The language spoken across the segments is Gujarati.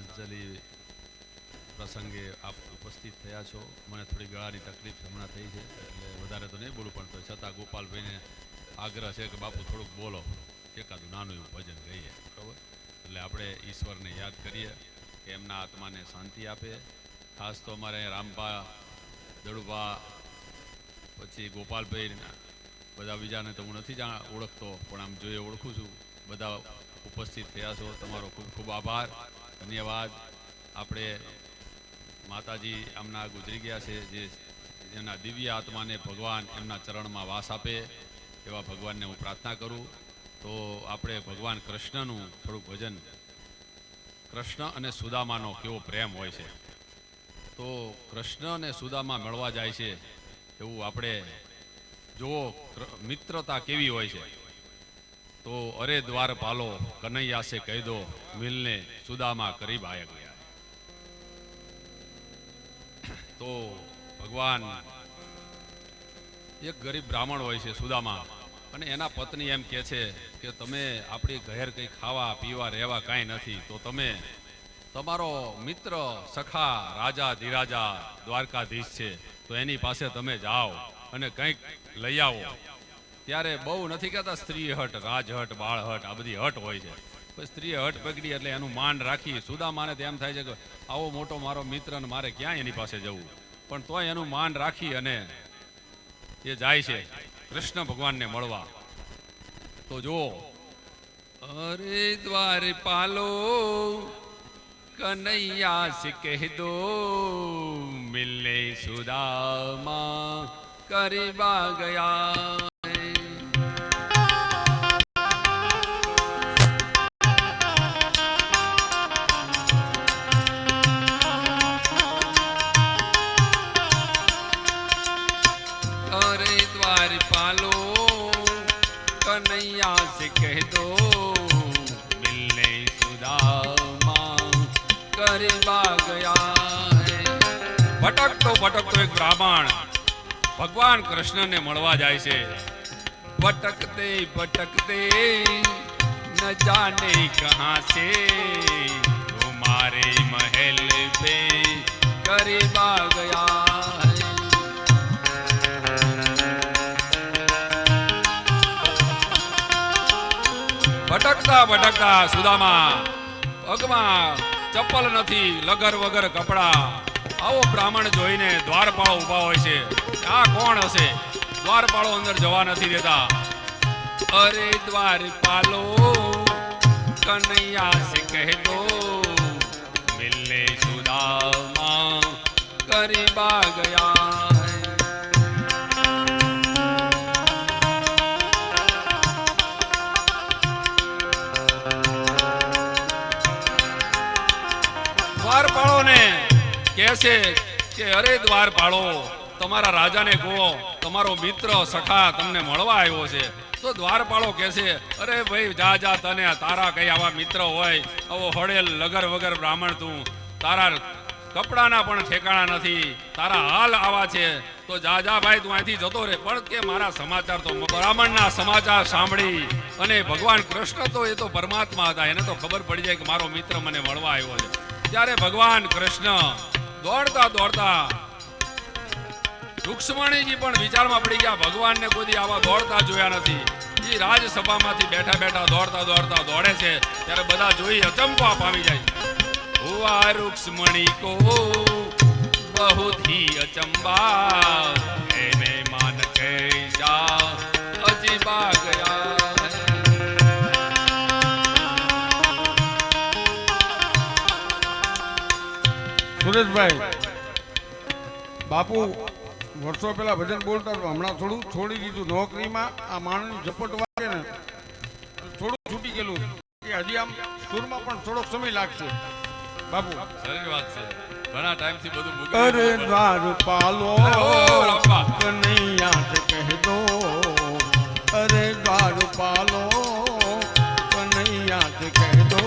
ગીતાંજલિ પ્રસંગે આપ ઉપસ્થિત થયા છો. મને થોડી ગળાની તકલીફ હમણાં થઈ છે, એટલે વધારે તો નહીં બોલું, પણ તો છતાં ગોપાલભાઈને આગ્રહ છે કે બાપુ થોડુંક બોલો. એકાદું નાનું એવું ભજન ગઈએ. બરાબર? એટલે આપણે ઈશ્વરને યાદ કરીએ કે એમના આત્માને શાંતિ આપે. ખાસ તો અમારે રામભા, દડુભા, પછી ગોપાલભાઈ બધા બીજાને તો હું નથી જાણ, ઓળખતો, પણ આમ જોઈએ ઓળખું છું. બધા ઉપસ્થિત થયા છો. તમારો ખૂબ ખૂબ આભાર. ધન્યવાદ. આપણે માતાજી આમના ગુજરી ગયા છે, જે એમના દિવ્ય આત્માને ભગવાન એમના ચરણમાં વાસ આપે એવા ભગવાનને હું પ્રાર્થના કરું. તો આપણે ભગવાન કૃષ્ણનું થોડુંક ભજન. કૃષ્ણ અને સુદામાનો કેવો પ્રેમ હોય છે. તો કૃષ્ણ અને સુદામા મળવા જાય છે એવું આપણે, જુઓ મિત્રતા કેવી હોય છે. તો અરે દ્વાર પાલો, કનૈયા કહી દો, મિલને સુદામા કરીબ આયા ગયા. તો ભગવાન, એક ગરીબ બ્રાહ્મણ હોય છે સુદામા, અને એના પત્ની એમ કહે છે કે તમે આપણી ઘેર કંઈ ખાવા, પીવા, રહેવા કાંઈ નથી, તો તમે, તમારો મિત્ર સખા રાજા ધીરાજા દ્વારકાધીશ છે, તો એની પાસે તમે જાઓ અને કંઈક લઈ આવો. ત્યારે બહુ નથી કહેતા સ્ત્રી હટ રાજહટ બાળહટ આ બધી હટ હોય છે. સ્ત્રીએ હટ પકડી એટલે એનું માન રાખી સુદામાને તો થાય છે કે આવો મોટો મારો મિત્ર ને મારે ક્યાં એની પાસે જવું? પણ તોય એનું માન રાખી અને એ જાય છે કૃષ્ણ ભગવાનને મળવા. તો જો અરે દ્વાર પાલો, કનૈયા સે કહ દો, મિલને સુદામા કરવા ગયા. ગરીબા ગયા ભટકતો ભટકતો એક બ્રાહ્મણ ભગવાન કૃષ્ણને મળવા જાય છે. ભટકતે ભટકતે ન જાને કહા સે તુમારે મહેલ પે ગરીબા ગયા ભટકતા ભટકતા સુદામા ભગવાન ચપ્પલ નથી, લગર વગર કપડા. આવો બ્રાહ્મણ જોઈને દ્વારપાળો ઊભા હોય છે. આ કોણ હશે? દ્વારપાળો અંદર જવા નથી દેતા. અરે દ્વારપાલો કનૈયા સે કહે દો મિલને સુદામા કરીબા ગયા કહે છે કે, અરે દ્વારપાળો તમારા રાજાને કહો તમારો મિત્ર, સખા તમને મળવા આવ્યો છે. તો દ્વારપાળો કહેશે, અરે ભાઈ, જા જા, તને તારા કઈ આવા મિત્ર હોય, આવો હળેલ લગર વગર બ્રાહ્મણ તું. તારા કપડાના પણ ઠેકાણા નથી, તારા હાલ આવા છે. તો જા જા, ભાઈ, તું અહીંથી જતો રહે. પણ કે મારા સમાચાર તો બ્રાહ્મણના સમાચાર સાંભળી અને ભગવાન કૃષ્ણ તો એ તો પરમાત્મા હતા. એને તો ખબર પડી જાય કે મારો મિત્ર મને મળવા આવ્યો છે. ત્યારે ભગવાન કૃષ્ણ દોડતા દોડતા. રૂક્ષ્મણીજી પણ વિચારમાં પડી ગયા, ભગવાનને કોઈ આવા દોડતા જોયા નથી. એ રાજસભામાંથી બેઠા બેઠા દોડતા દોડતા દોડે છે. ત્યારે બધા જોઈ અચંપા પામી જાય. હુઆ રૂક્ષ્મણી કો બહુ અચંબા. સુરેશભાઈ બાપુ વર્ષો પહેલા ભજન બોલતા હતો હમણાં થોડું છોડી દીધું. નોકરીમાં આ માણસ ઝપટ વાગે ને થોડું છૂટી ગયેલું. હજી આમ સુરમાં પણ થોડો સમય લાગશે. બાપુ. સારી વાત છે. ઘણા ટાઈમથી બધું અરે દ્વાર પાલો કનૈયા કહે દો. અરે દ્વાર પાલો કનૈયા કહે દો.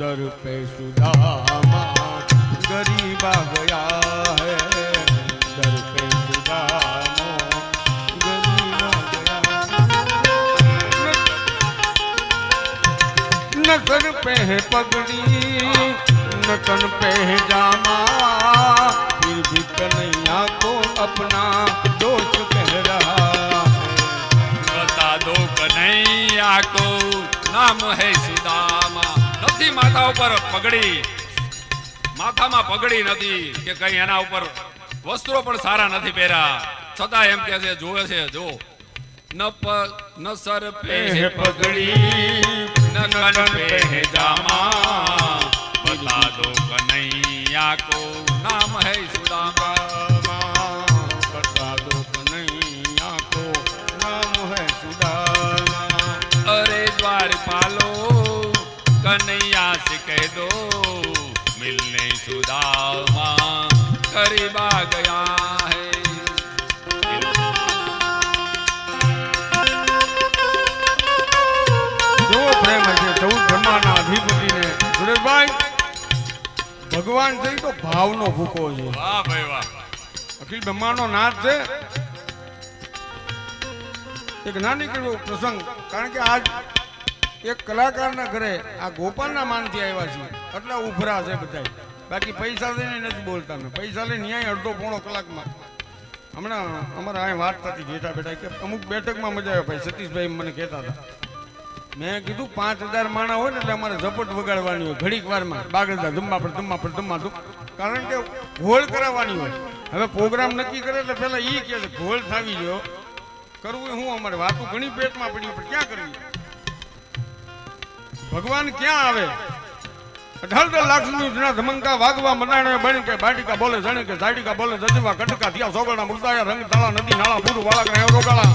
દર પે સુદામા गरीबा गया है दर पे सुदामा गरीबा गया नजर पे है पगड़ी नतन पे है जामा फिर भी कन्हैया को अपना दोस्त कह रहा है बता दो कन्हैया को નામ હે સુદામા નથી માથા ઉપર પગડી માથામાં પગડી નથી કે કઈ એના ઉપર વસ્ત્રો પણ સારા નથી પહેરા છતાં એમ કે છે જોવે છે જો ન ન સર પે પગડી ન કન પે જામા. બતા દો કનૈયા કો નામ હૈ સુદામા. ભગવાન છે તો ભાવનો ભૂકો છે. વાહ ભાઈ વાહ. અખિલ બ્રહ્માનો નાથ છે. એક નાની કેવો પ્રસંગ કારણ કે આજ એક કલાકારના ઘરે આ ગોપાલના માનથી આવ્યા છે એટલે ઉભરા છે બધા બાકી પૈસા લઈને નથી બોલતા ને પૈસા લઈને ન્યાય અડધો પોણો કલાકમાં. હમણાં અમારા અહીં વાત થતી બેઠા બેઠા કે અમુક બેઠકમાં મજા આવે. ભાઈ સતીશભાઈ મને કહેતા હતા. મેં કીધું પાંચ હજાર માણા હોય ને એટલે અમારે ઝપટ વગાડવાની હોય. ઘડીક વારમાં બાગડતા ધુમ્મા પર ધુમ્મા પર, ધુમ્મા ધુમ. કારણ કે ઘોળ કરાવવાની હોય. હવે પ્રોગ્રામ નક્કી કરે એટલે પહેલા એ કહે છે ઘોળ થાવી જો કરવું હું અમારે? વાતું ઘણી પેટમાં પડી પણ ક્યાં કરવી? ભગવાન ક્યાં આવે? અઢાર દર લાખ સુધી જૂના ધમંકા વાગવા મનાણે બની કે બાટિકા બોલે, જણે કે ઝાડિકા બોલે, જજવા કટકા થયા, સોગળના મુગદાયા રંગ તાળા નદી નાળા પૂરું વાળા રોગાળા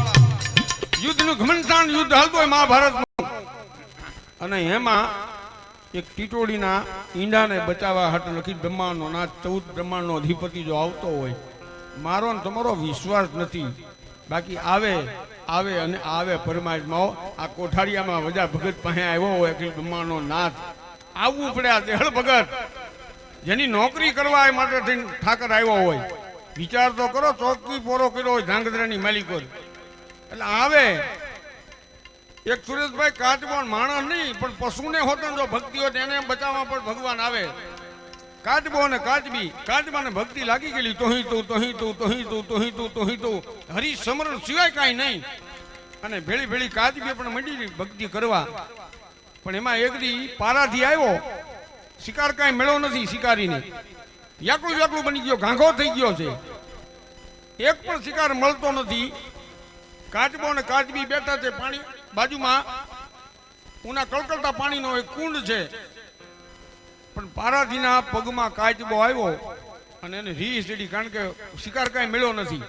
યુદ્ધનું ઘમંતાણ યુદ્ધ હાલતો હોય મહાભારતનું. અને એમાં એક ટીટોડીના ઈંડાને બચાવવા હાટ લખી બ્રહ્માંડનો ના ચૌદ બ્રહ્માંડનો અધિપતિ જો આવતો હોય, મારો ને તમારો વિશ્વાસ નથી. બાકી આવે આવે અને આવે પરમાત્માઓ. આ કોઠારિયામાં વજા ભગત પાસે આવ્યો હોય, અખિલ બ્રહ્માંડનો નાથ. આવવું પડે આ દેહળ ભગત. જેની નોકરી કરવા એ માટે થઈને ઠાકર આવ્યો હોય. વિચાર તો કરો ચોકી પોરો કર્યો હોય ધાંગધ્રાની માલિકો. એટલે આવે. એક સુરેશભાઈ કાચબોન માણસ નહીં, પણ પશુને હોતો ને જો ભક્તિ હોય એને બચાવવા પણ ભગવાન આવે. કાચબો અને કાચબી, કાચબાને ભક્તિ લાગી ગયેલી, તોહી તું તોહી તું તોહી તું તોહી તું તોહી તું. હરી સમરણ સિવાય કાંઈ નહીં. અને ભેળી ભેળી કાચબી પણ મંડી ભક્તિ કરવા. પણ એમાં એક દી પારાથી આવ્યો. શિકાર કાંઈ મેળો નથી શિકારીને. યાકડું યાકડું બની ગયો ઘાંઘો થઈ ગયો છે. એક પણ શિકાર મળતો નથી. કાચબો અને કાચબી બેઠા છે પાણી બાજુમાં. ઉના કળકળતા પાણીનો એક કુંડ છે. પણ પારાથીના પગમાં કાચબો આવ્યો અને એને રી ચડી કારણ કે શિકાર કાંઈ મળ્યો નથી.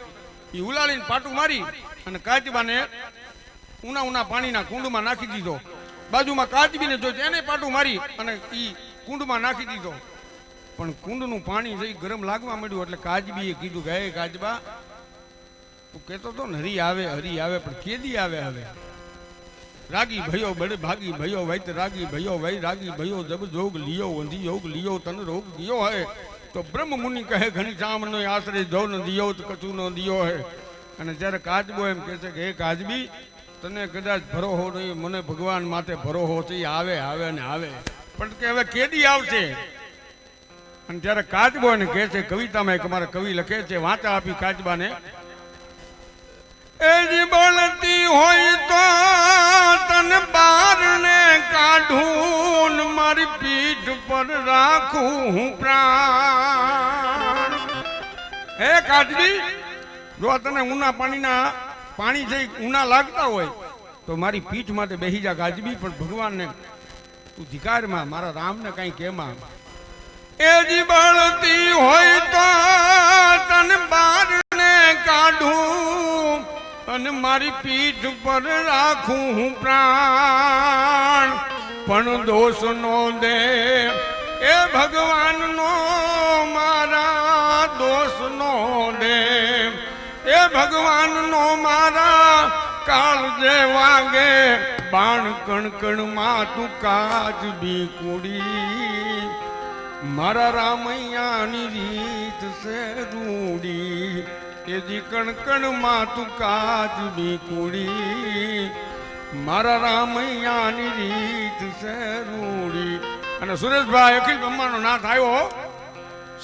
એ ઉલાળીને પાટું મારી અને કાચબાને ઉના ઉના પાણીના કુંડમાં નાખી દીધો. બાજુમાં કાચબીને જો એને પાટું મારી અને એ કુંડમાં નાખી દીધો. પણ કુંડનું પાણી જઈ ગરમ લાગવા માંડ્યું એટલે કાચબીએ કીધું ગાય કાચબા તું કહેતો હરી આવે હરી આવે, પણ કેદી આવે હવે? રાગી ભયો બડે ભાગી ભયો વૈત, રાગી ભયો વૈ, રાગી ભયો જબ જોગ લિયો, વંધી યોગ લિયો, તન રોગ દિયો હે. તો બ્રહ્મ મુનિ કહે, ઘણી ચામ નો આશરે જો ન દિયો કચુ નો દિયો હે. અને જ્યારે કાજબો એમ કહે છે કે, હે કાજબી, તને કદાચ ભરોહો નહીં, મને ભગવાન માટે ભરોહો છે આવે આવે ને આવે. પણ કે હવે કેદી આવશે? અને જ્યારે કાચબો એને કહે છે, કવિતામાં એક અમારા કવિ લખે છે, વાંચા આપી કાચબાને એજી બળતી હોય તો તન બારને કાઢું મારી પીઠ પર રાખું પ્રાણ. હે કાજરી જો તને ઉના પાણીના પાણી ઉના લાગતા હોય, તો મારી પીઠ માટે બેહી જા ગાજબી, પણ ભગવાનને તું ધિકારમાં મારા રામને કાંઈ કેમાં એજી બળતી હોય તો તન બારને કાઢું અને મારી પીઠ પર રાખું હું પ્રાણ. પણ દોષ નો દે એ ભગવાન નો મારા દોષ નો દે. એ ભગવાન નો મારા કાળ જે વાગે, બાણ કણ કણમાં તું કાજ બી કુડી. મારા રામૈયાની રીત છે રૂડી. એજી કણકણમાં તું કાજ બી કુડી, મારા રામૈયાની રીત સરૂડી અને સુરેશભાઈ અખિલ બ્રહ્માનો નાથ આવ્યો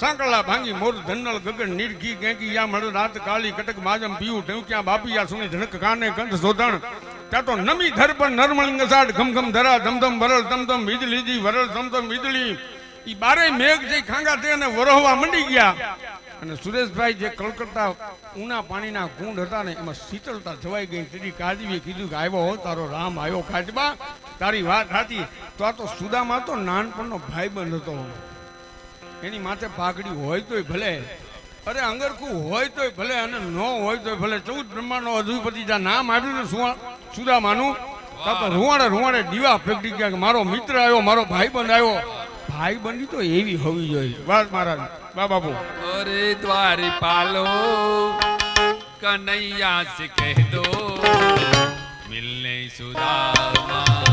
સાંકળા ભાંગી મોર ધનલ ગગન નીરઘી ગેંકી યા મળ રાત કાળી કટક માજમ પીયું બાપી યા સુની ધનક કાને કંઠ શોધણ. ત્યાં તો નમી ધર પર નરમળ સાડ ઘમ ઘમ ધરા, ધમધમ વરળ, ધમધમ વીજળી જી વરળ, ધમધમ વીજળી. ઈ બારે મેઘ જે ખાંગા તે અને વરહવા મંડી ગયા. અને સુરેશભાઈ જે કલકત્તા ઉના પાણીના કુંડ હતા ને, એમાં શીતળતા જવાઈ ગઈ તેની કાજવીએ કીધું કે આવ્યો હો, તારો રામ આવ્યો કાચબા તારી વાત હતી તો આ તો સુદામાં તો નાનપણનો ભાઈબંધ હતો. એની માથે પાઘડી હોય તોય ભલે. અરે અંગરખું હોય તોય ભલે અને ન હોય તોય ભલે. ચૌદ બ્રહ્માંડનો અધિપતિ જ્યાં નામ આવ્યું ને સુદામાનું, ત્યાં તો રૂવાડે રૂવાડે દીવા ફેંકી ગયા કે મારો મિત્ર આવ્યો, મારો ભાઈબંધ આવ્યો. ભાઈ બંધી તો એવી હોવી જોઈએ. વાત મારા બા બાપુ. અરે દ્વારી પાલો કનૈયા સે કહે દો, મિલને સુદામા.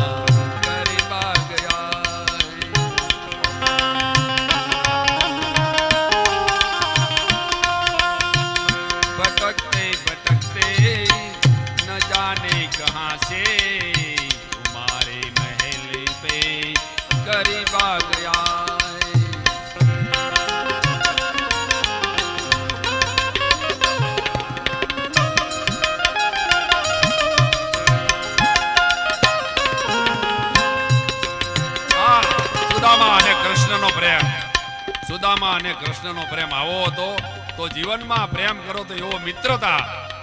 અને કૃષ્ણનો પ્રેમ આવો હતો, તો જીવનમાં પ્રેમ કરો તો એવો મિત્રતા,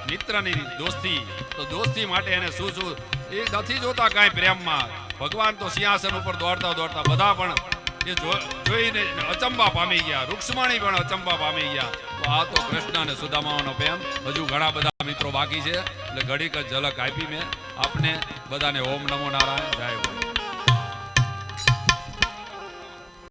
મિત્રની દોસ્તી. તો દોસ્તી માટે એને શું શું, એ નથી જોતા કાંઈ પ્રેમમાં. ભગવાન તો સિંહાસન ઉપર દોડતા દોડતા બધા પણ એ જોઈને અચંબા પામી ગયા, રૂક્ષ્મણી પણ અચંબા પામી ગયા. તો આ તો કૃષ્ણ અને સુદામાનો પ્રેમ. હજુ ઘણા બધા મિત્રો બાકી છે. એટલે ઘડીક ઝલક આપી મેં. આપને બધાને ઓમ નમો નારાયણ. જય